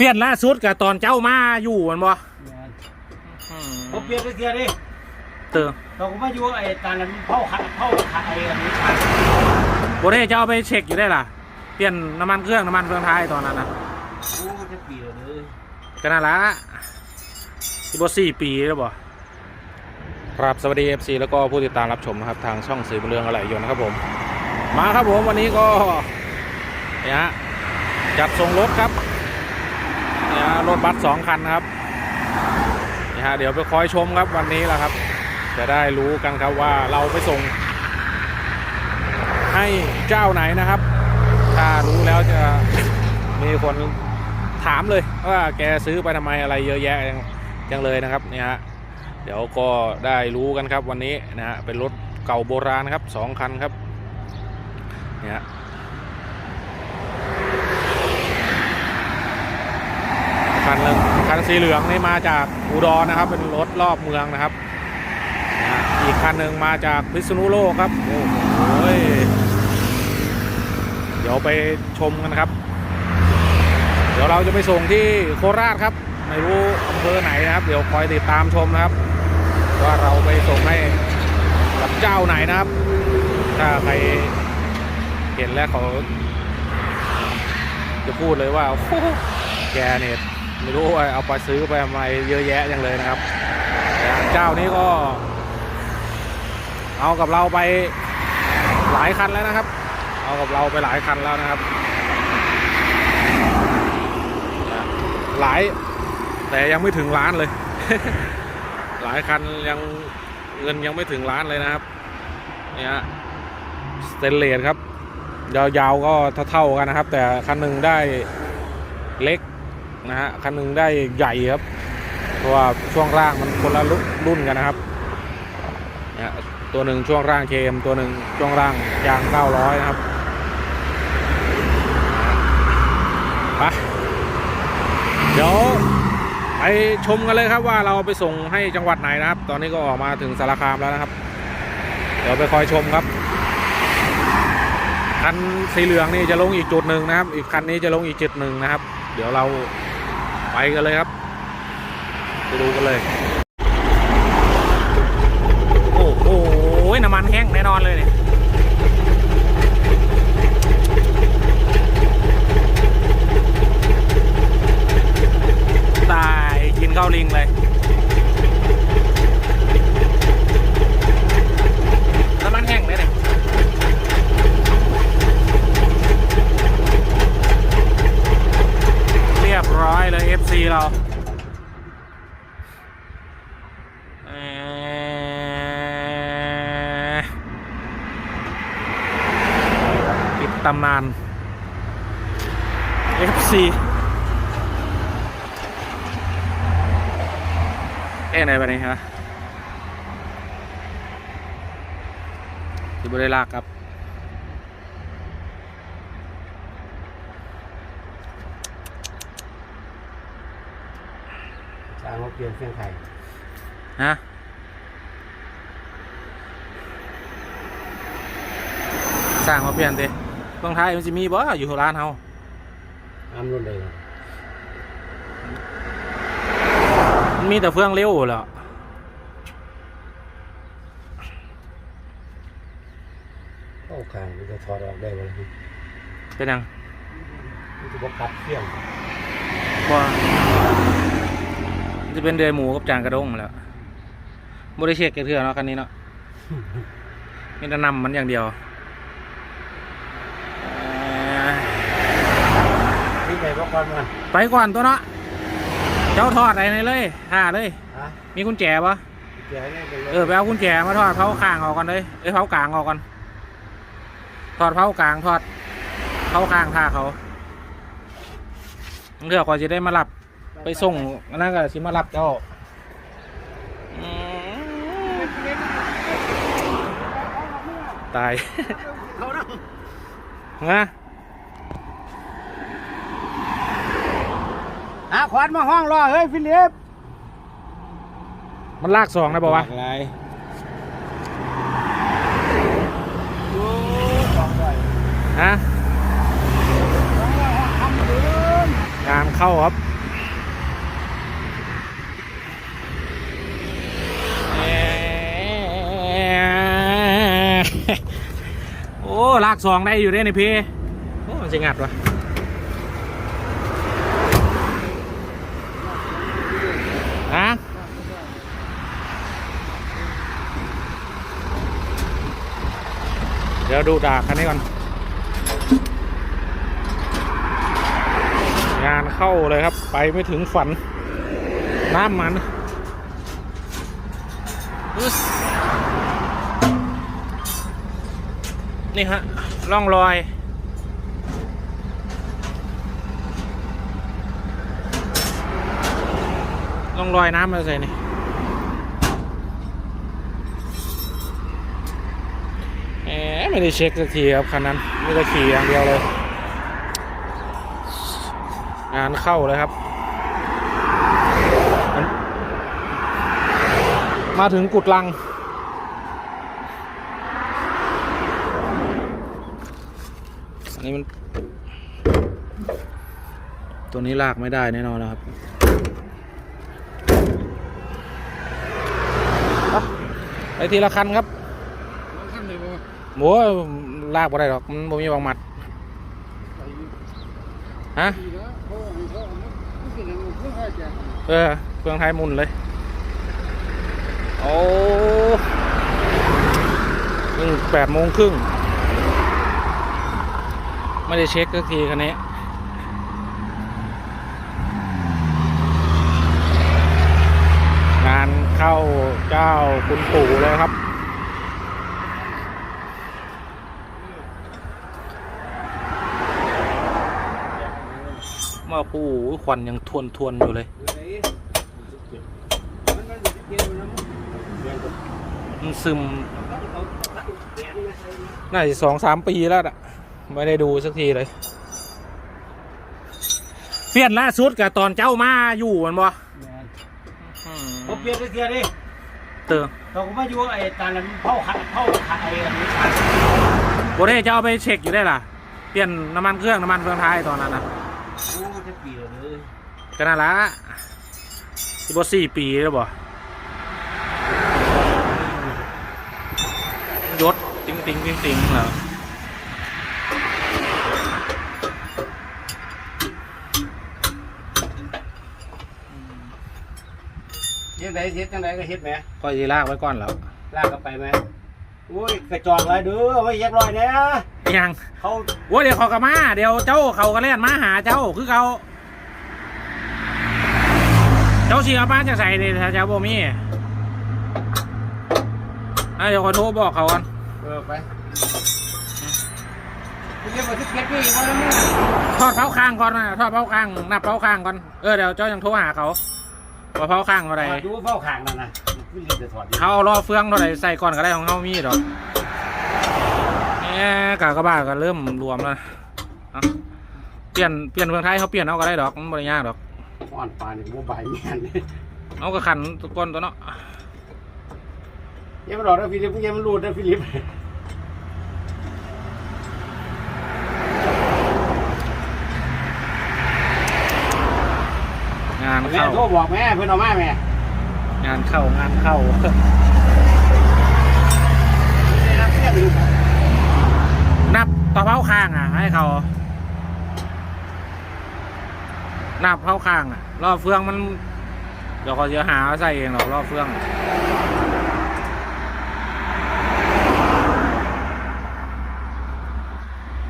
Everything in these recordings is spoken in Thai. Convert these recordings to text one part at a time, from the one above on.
เปลี่ยนล่าสุดกับตอนเจ้ามาอยู่มันบ่ผมเปลี่ยนไปเสียดิเติมตอนผมมาอยู่ไอ้ตอนนั้นเผาขัดเผาขัดไอ้อันนี้บ่ได้เจ้าเอาไปเช็คอยู่ได้ล่ะ เปลี่ยนน้ำมันเครื่องน้ำมันเครื่องท้ายตอนนั้นนะโอ้จะปีเลยก็น่าละที่บ่สี่ปีแล้วบ่ครับสวัสดี FC แล้วก็ผู้ติดตามรับชมนะครับ ทางช่องสื่อบันเรืองอะไรอยู่นะครับผม มาครับผมวันนี้ก็เนี่ยฮะจัดส่งรถครับเนี่ยฮะรถบัสสองคันครับเนี่ยฮะเดี๋ยวไปคอยชมครับวันนี้แหละครับ จะได้รู้กันครับว่าเราไปส่ง ให้เจ้าไหนนะครับ ถ้ารู้แล้วจะมีคนถามเลยว่าแกซื้อไปทำไมอะไรเยอะแยะจังจังเลยนะครับเนี่ยฮะเดี๋ยวก็ได้รู้กันครับวันนี้นะฮะเป็นรถเก่าโบราณครับสองคันครับเนี่ยฮะ คันหนึ่งคันสีเหลืองนี่มาจากอุดรนะครับ เป็นรถรอบเมืองนะครับ อีกคันหนึ่งมาจากพิษณุโลกครับโอ้โหเดี๋ยวไปชมกันครับ เดี๋ยวเราจะไปส่งที่โคราชครับไม่รู้อำเภอไหนนะครับ เดี๋ยวคอยติดตามชมนะครับ ว่าเราไปส่งให้กับเจ้าไหนนะครับ ถ้าใครเห็นแล้วเขาจะพูดเลยว่าแกเนี่ย ไม่รู้ว่าเอาไปซื้อไปทำไมเยอะแยะจังเลยนะครับเจ้านี้ก็ เอากับเราไปหลายคันแล้วนะครับ เอากับเราไปหลายคันแล้วนะครับ หลายแต่ยังไม่ถึงล้านเลย หลายคันยังเงินยังไม่ถึงล้านเลยนะครับเนี่ยสเตนเลสครับ ยาวๆก็เท่าๆกันนะครับ แต่คันหนึ่งได้เล็ก นะฮะคันหนึ่งได้ใหญ่ครับเพราะว่าช่วงล่างมันคนละรุ่นกันนะครับเนี่ยตัวหนึ่งช่วงล่างเคมตัวหนึ่งช่วงล่างยาง900นะครับไปเดี๋ยวไปชมกันเลยครับว่าเราไปส่งให้จังหวัดไหนนะครับ ตอนนี้ก็ออกมาถึงสารคามแล้วนะครับ เดี๋ยวไปคอยชมครับคันสีเหลืองนี่จะลงอีกจุดหนึ่งนะครับ อีกคันนี้จะลงอีกจุดหนึ่งนะครับ เดี๋ยวเรา ไปกันเลยครับ ไปดูกันเลย โอ้โหน้ำมันแห้งแน่นอนเลยเนี่ย ตายกินข้าวลิงเลย น้ำมันแห้งเลยเนี่ยเรียบร้อยเลย FC เราเอ่อปิดตำนาน FC เอ๊ะไหนไปไหนฮะที่บริลากครับสร้างมาเปลี่ยนเส้นไทยฮะสร้างมาเปลี่ยนเตะเมืองไทยมันจะมีบ่อยู่ร้านเฮา อ้ามรุ่นเลยมันมีแต่เฟืองเร็วแหล้วเข้าคางมันจะถอดออกได้วันนี้เป็นยังมันจะบอกขัดเสี้ยงว่ามันจะเป็นเดือยหมูกับจานกระด้งแหล้วบริเช็คกันเถื่อเนาะคันนี้เนาะ มีแต่นำมันอย่างเดียวเอ่อ ที่ไหนบอ กก่อนมันไปก่อนตัวเนาะเจ้าทอดอะไรเลยห่าเลย ฮะมีกุญแจปะแกให้เป็นรถเออไปเอากุญแจมาทอดเผาข้างออกก่อนเลยเอ้ยเผากลางออกก่อนทอดเผากลางทอดเผาข้างท่าเขาเดี๋ยวก่อนจะได้มารับไปส่งอันนั่นก็สิมารับเจ้าอืมตายเขาเนาะฮะ หาขวานมาห้องรอเฮ้ยฟิลิปมันลากสองนะบอกว่าอะไรฮะทำเดินงานเข้าครับแหมโอ้ลากสองได้อยู่ได้ในพี่โอ้มันจะงัดวะ ฮะเดี๋ยวดูดากคันนี้ก่อน งานเข้าเลยครับ ไปไม่ถึงฝัน น้ำมันนี่ฮะร่องรอย ร่องรอยน้ำมาใส่นี่แหมไม่ได้เช็คสักทีครับคันนั้นไม่ได้ขี่อย่างเดียวเลย งานเข้าเลยครับ มาถึงกุดลังอันนี้มัน ตัวนี้ลากไม่ได้แน่นอนนะครับอะ ไปทีละคันครับโอ้ยลากไม่ได้หรอกมันบ่มีบางหมัดฮะเออเครื่องไทยหมุนเลยโอ้ยิ่งแปดโมงครึ่งไม่ได้เช็คสักทีคันนี้ งาน เข้าเจ้าคุณปู่เลยครับ มาปู่ควันยังทวนทวนอยู่เลย มันซึม น่าจะสองสามปีแล้วอะไม่ได้ดูสักทีเลยเปลี่ยนล่าสุดกับตอนเจ้ามาอยู่มันบ่อืมผม เปลี่ยนไปเสียดิเติมเราก็มาอยู่ไอ้ตานั้นเผาขัดเผาขัดไอ้อันนี้ขัดโบได้เจ้าเอาไปเช็คอยู่ได้ล่ะ เปลี่ยนน้ำมันเครื่องน้ำมันเฟืองท้ายตอนนั้นนะโอ้จะปีเลยก็น่าละสิบสี่ปีแล้วบ่ยศติ๊งติ๊งติ๊งติ๊งเหรอ เฮ็ดไหนเฮ็ดจังไดก็เฮ็ดแหมก็ยีลากไว้ก่อนแล้วลากกันไปไหมโอ้ยกระจอกไรเด้อเอาไว้เรียบร้อยเนี่ยยังเขาว่าเดี๋ยวเขากลับมา เดี๋ยวเจ้าเขาก็เล่นมาหาเจ้าคือเขาเจ้าเสียบ้านจะใส่เนี่ยถ้าเจ้าบ่มีอะเดี๋ยวขอโทรบอกเขาก่อนเออไปเรียบร้อยที่เก็บนี่ว่าแล้วมึงทอดเผาข้างก่อนนะทอดเผาข้างนับเผาข้างก่อนเออเดี๋ยวเจ้ายังโทรหาเขา ว่าเผาข้างเท่าไหรดูเฝ้าขางนั่นนะพี่รีบจะถอดดิเขาเอาล้อเฟืองเท่าไหรใส่ก่อนก็ได้ของเขามีดอกเนี่ยกากระบาดก็เริ่มรวมแล้วเอาเปลี่ยนเปลี่ยนเฟืองไทยเขาเปลี่ยนเอาก็ได้ดอกมันบริยากดอกอ่อนปลาเนี่ยโมบายเมียนเอาก็ขันทุกคนตัวเนาะยังไม่หลอดนะฟิลิปยังไม่รูดนะฟิลิปานแม่เข้า โทรบอกแม่เพื่อนเอามาแม่ งานเข้างานเข้ารับเสียอยู่นับต่อเผาข้างอะ ให้เขานับเผาข้างอะ รอบเฟืองมัน เดี๋ยวเขาจะหาใส่เองหรอกรอบเฟือง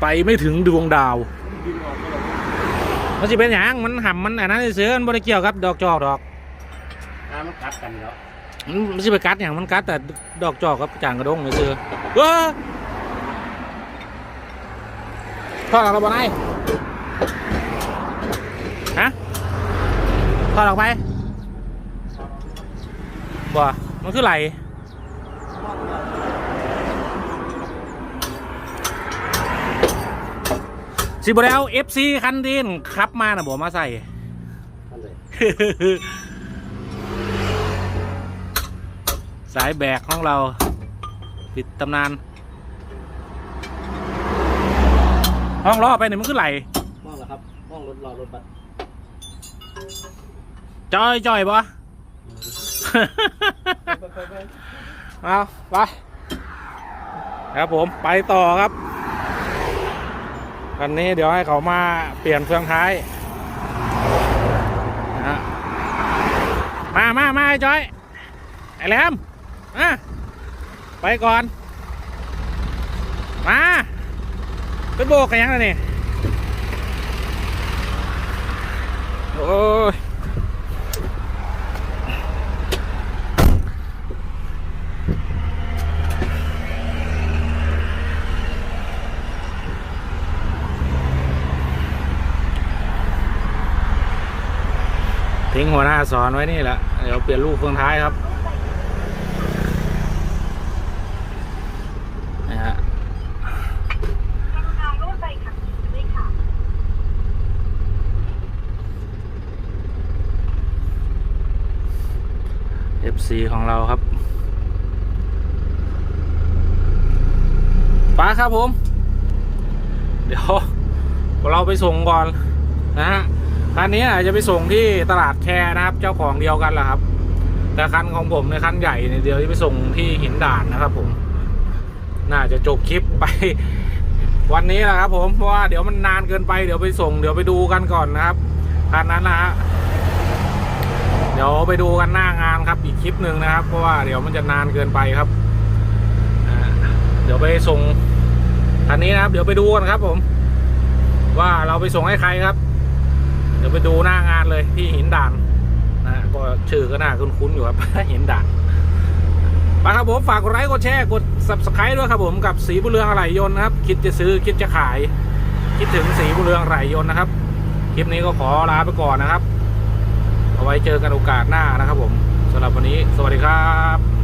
ไปไม่ถึงดวงดาว มันจะเป็นอย่างมันห่ำมันอันนั้นเสือมันบริเกี่ยวกับ ดอกจอกดอกอ่ามันกัดกันแล้วมันมันจะไปกัดอย่างมันกัดแต่ดอกจอกกับจางกระดงเลยเสือว้าทอดออกแล้วบ่ไงฮะทอดออกไปบ่ มันคือไหล สิบ่ได้เอา FC คันดินขับมาน่ะบ่มาใส่นั่นเลยสายแบกของเรา ปิดตำนาน ห้องล้อไปเนี่ยมันคือไหลมองเหรอครับมองรถรอรถบัสจอยจอยปะเอาไปครับผมไปต่อครับ คันนี้เดี๋ยวให้เขามาเปลี่ยนเครื่องท้ายนะฮะมามามาไอ้จอย ไอ้แหลมมาไปก่อน มาเป็นโบกกันยังไงนี่ โอ้ย ทิ้งหัวหน้าสอนไว้นี่แหละ เดี๋ยวเปลี่ยนลูกเฟืองท้ายครับนะฮะเอฟซีของเราครับป้าครับผม เดี๋ยวเราไปส่งก่อนนะฮะ คันนี้อาจจะไปส่งที่ตลาดแคนะครับ เจ้าของเดียวกันแหละครับ แต่คันของผมในคันใหญ่เนี่ยเดียวจะไปส่งที่หินด่านนะครับ ผม น่าจะจบคลิปไป วันนี้แหละครับ ผมเพราะว่าเดี๋ยวมันนานเกินไปเดี๋ยวไปส่ง เดี๋ยวไปดูกันก่อนนะครับคันนั้นนะฮะเดี๋ยวไปดูกันหน้างานครับอีกคลิปหนึ่งนะครับ เพราะว่าเดี๋ยวมันจะนานเกินไปครับเดี๋ยวไปส่งอันนี้นะครับ เดี๋ยวไปดูกันครับ ผม ว่าเราไปส่งให้ใครครับ เดี๋ยวไปดูหน้างานเลยที่หินด่านนะก็ชื่อก็น่าคุ้นๆอยู่ครับหินด่านไปครับผมฝากกดไลค์กดแชร์กด subscribe ด้วยครับผมกับสีบุเรืองอะไหลยนต์นะครับ คิดจะซื้อคิดจะขาย คิดถึงสีบุเรืองอะไหลยนต์นะครับ คลิปนี้ก็ขอลาไปก่อนนะครับ เอาไว้เจอกันโอกาสหน้านะครับผมสำหรับวันนี้ สวัสดีครับ